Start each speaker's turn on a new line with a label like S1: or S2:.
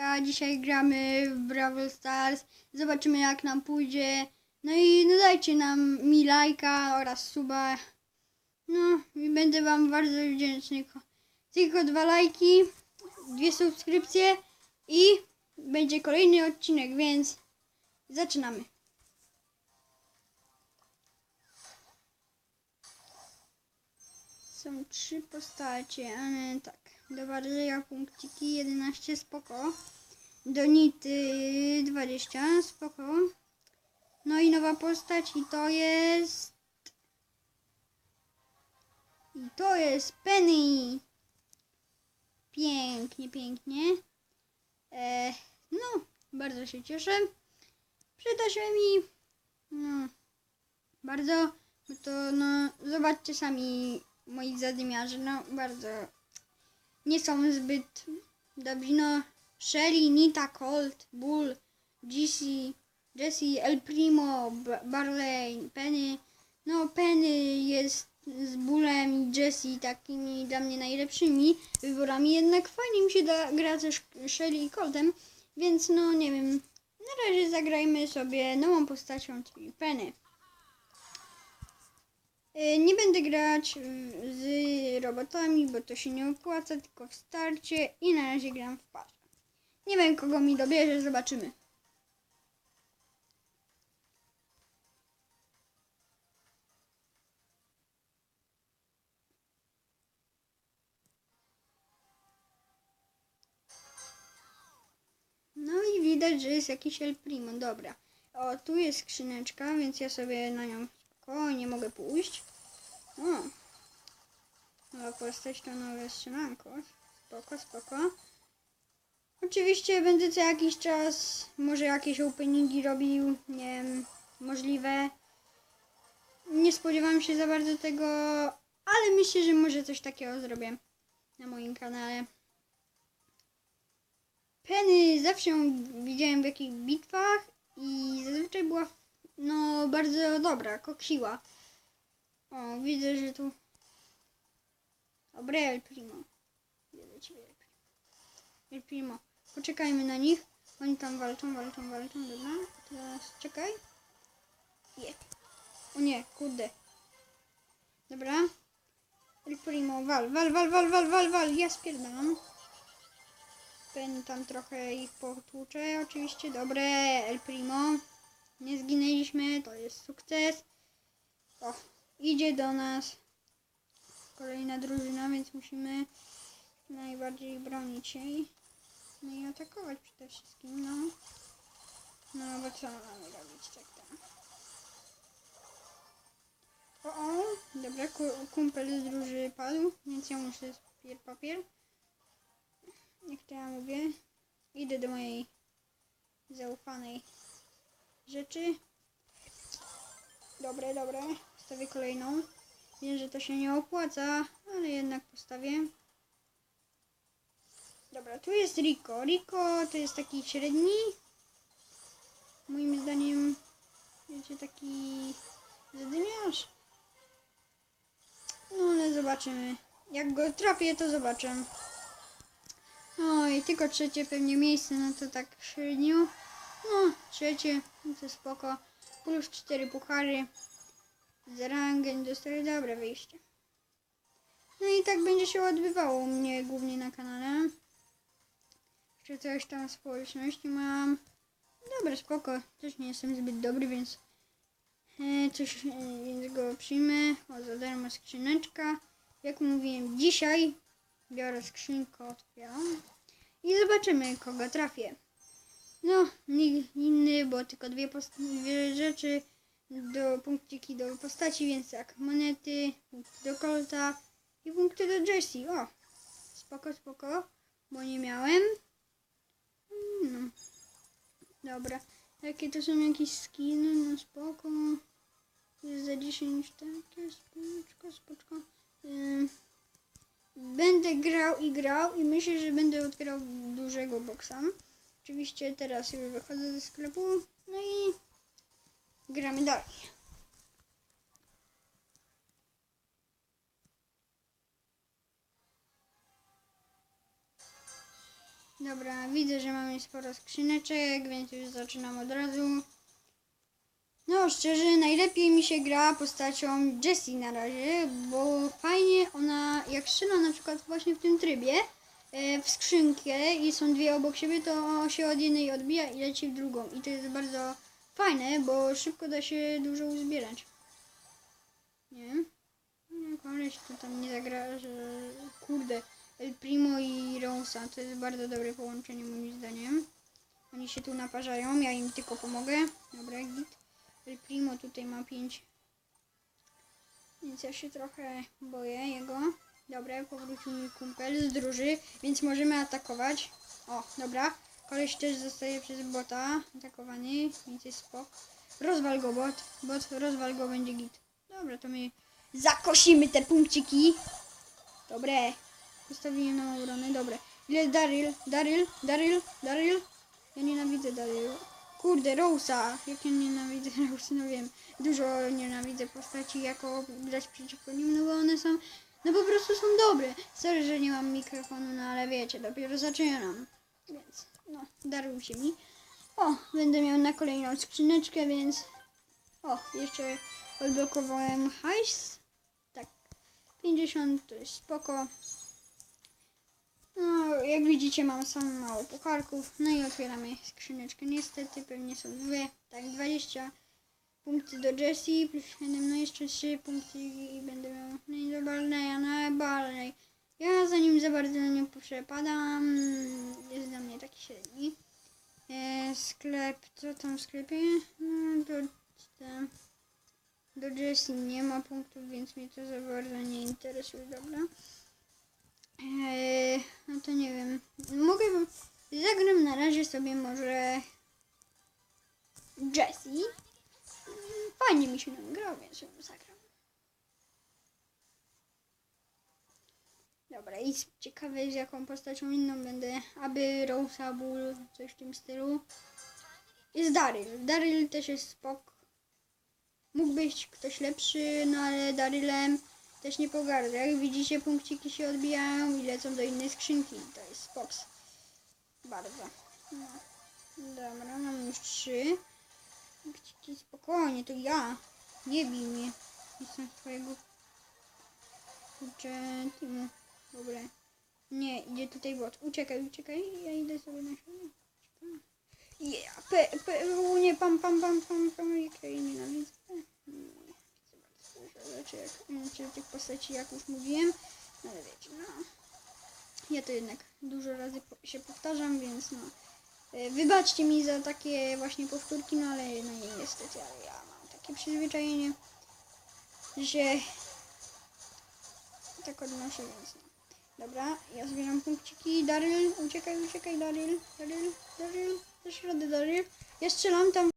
S1: A dzisiaj gramy w Brawl Stars. Zobaczymy jak nam pójdzie. No i no dajcie nam mi lajka oraz suba. No i będę wam bardzo wdzięczny. Ko- Tylko dwa lajki, dwie subskrypcje i będzie kolejny odcinek, więc zaczynamy. Są trzy postacie, ale tak. Do Warzeja punkciki 11 spoko. Do Nity 20 spoko. No i nowa postać i to jest... I to jest Penny. Pięknie, pięknie. E, no, bardzo się cieszę. Przyda się mi. No, bardzo. Bo to, no, zobaczcie sami moi zadymiarze. No, bardzo nie są zbyt dobrzy. No, Shelly, Nita, Colt, Bull, GC, Jesse, El Primo, Barley, Penny. No, Penny jest z Bullem i Jesse takimi dla mnie najlepszymi wyborami. Jednak fajnie mi się da, gra Sh- Shelly i Coltem, więc no, nie wiem. Na razie zagrajmy sobie nową postacią, czyli Penny. Y, Nie będę grać y, z robotami, bo to się nie opłaca, tylko w starcie i na razie gram w parze. Nie wiem kogo mi dobierze, zobaczymy. No i widać, że jest jakiś El Primo, dobra. O, tu jest skrzyneczka, więc ja sobie na nią spokojnie mogę pójść. O, nowa postać to nowe strzelanko. Spoko, spoko. Oczywiście będę co jakiś czas może jakieś openingi robił, nie wiem, możliwe. Nie spodziewam się za bardzo tego, ale myślę, że może coś takiego zrobię na moim kanale. Penny zawsze ją widziałem w jakichś bitwach i zazwyczaj była no bardzo dobra, koksiła. O, widzę, że tu... Dobre, El Primo. Widzę ciebie, El Primo. El Primo. Poczekajmy na nich. Oni tam walczą, walczą, walczą, dobra. Teraz czekaj. Je. O nie, kurde. Dobra. El Primo, wal, wal, wal, wal, wal, wal, wal. Ja spierdalam. Ten tam trochę ich potłucze, oczywiście. Dobre, El Primo. Nie zginęliśmy, to jest sukces. O, idzie do nas kolejna drużyna, więc musimy najbardziej bronić jej. No i atakować przede wszystkim, no. No, bo co mamy robić tak tam? O, o, dobra, ku- kumpel z drużyny padł, więc ja muszę papier, papier. Jak to ja mówię, idę do mojej zaufanej rzeczy. Dobre, dobre. Stawię kolejną. Wiem, że to się nie opłaca, ale jednak postawię. Dobra, tu jest Rico. Rico to jest taki średni. Moim zdaniem, wiecie, taki zadymiarz. No ale zobaczymy. Jak go trafię, to zobaczę. No i tylko trzecie pewnie miejsce, no to tak średnio. No, trzecie, no to spoko. Plus cztery puchary. Z rangę dostaję dobre wyjście. No i tak będzie się odbywało u mnie głównie na kanale. Jeszcze coś tam społeczności mam. Dobra, spoko. Też nie jestem zbyt dobry, więc e, coś, e, więc go przyjmę. O, za darmo skrzyneczka. Jak mówiłem, dzisiaj biorę skrzynkę, otwieram i zobaczymy, kogo trafię. No, nikt inny, bo tylko dwie, dwie rzeczy do punkciki do postaci, więc tak, monety, do Colta i punkty do Jessie. O, spoko, spoko, bo nie miałem. No. Dobra, jakie to są jakieś skiny, no spoko. Jest za 10 takie, spoczko, spoczko. Będę grał i grał i myślę, że będę otwierał dużego boksa. Oczywiście teraz już wychodzę ze sklepu, no i gramy dalej. Dobra, widzę, że mamy sporo skrzyneczek, więc już zaczynam od razu. No, szczerze, najlepiej mi się gra postacią Jessie na razie, bo fajnie ona, jak strzela na przykład właśnie w tym trybie, w skrzynkę i są dwie obok siebie, to się od jednej odbija i leci w drugą. I to jest bardzo fajne, bo szybko da się dużo uzbierać. Nie? No, koleś to tam nie zagra, że kurde, El Primo i Rosa to jest bardzo dobre połączenie moim zdaniem. Oni się tu naparzają, ja im tylko pomogę. Dobra, git. El Primo tutaj ma 5. Więc ja się trochę boję jego. Dobra, powrócił mój kumpel z druży, więc możemy atakować. O, dobra. Koleś też zostaje przez bota atakowany, więc jest spok. Rozwal go bot. Bot, rozwal go, będzie git. Dobra, to my zakosimy te punkciki. Dobre. Postawiłem na obronę, dobre. Ile Daryl? Daryl? Daryl? Daryl? Ja nienawidzę Daryl. Kurde, Rosa. Jak ja nienawidzę Rosa, no wiem. Dużo nienawidzę postaci, jako grać przeciwko nim, no bo one są, no po prostu są dobre. Sorry, że nie mam mikrofonu, no ale wiecie, dopiero zaczynam. Więc, no, darujcie mi. O, będę miał na kolejną skrzyneczkę, więc... O, jeszcze odblokowałem hajs. Tak, 50 to jest spoko. No, jak widzicie, mam sam mało pucharków. No i otwieramy skrzyneczkę. Niestety, pewnie są dwie. Tak, 20 punkty do Jessie, plus 7, no jeszcze 3 punkty i będę miał. No Barneya, no Barney. Ja za nim za bardzo nie przepadam. Jest dla mnie taki średni. E, sklep, co tam w sklepie? No, do, te, do Jessie nie ma punktów, więc mnie to za bardzo nie interesuje, dobra. Eee, no to nie wiem. Mogę. Zagram na razie sobie może. Jessie. Fajnie mi się nią gra, więc ją zagram. Dobra, i ciekawe z jaką postacią inną będę. Aby Rosa, Bull, coś w tym stylu. Jest Daryl. Daryl też jest spok. Mógł być ktoś lepszy, no ale Darylem też nie pogardzę. Jak widzicie, punkciki się odbijają i lecą do innej skrzynki. To jest spoks. Bardzo. No. Dobra, mam już trzy. Punkciki spokojnie, to ja. Nie bij mnie. Jestem twojego kurczę teamu. Dobra. Nie, idzie tutaj bot. Uciekaj, uciekaj. Ja idę sobie na siebie. Yeah, pe, pe, u, nie, pam, pam, pam, pam, pam, jak ja jej nienawidzę. Nie, bardzo dużo jak, znaczy tych postaci, jak już mówiłem, no ale wiecie, no. Ja to jednak dużo razy się powtarzam, więc no. E, Wybaczcie mi za takie właśnie powtórki, no ale no nie, niestety, ale ja mam takie przyzwyczajenie, że tak odnoszę, więc no. Dobra, ja zbieram punkciki. Daryl, uciekaj, uciekaj, Daryl, Daryl, Daryl, dasz radę, Daryl. Ja strzelam tam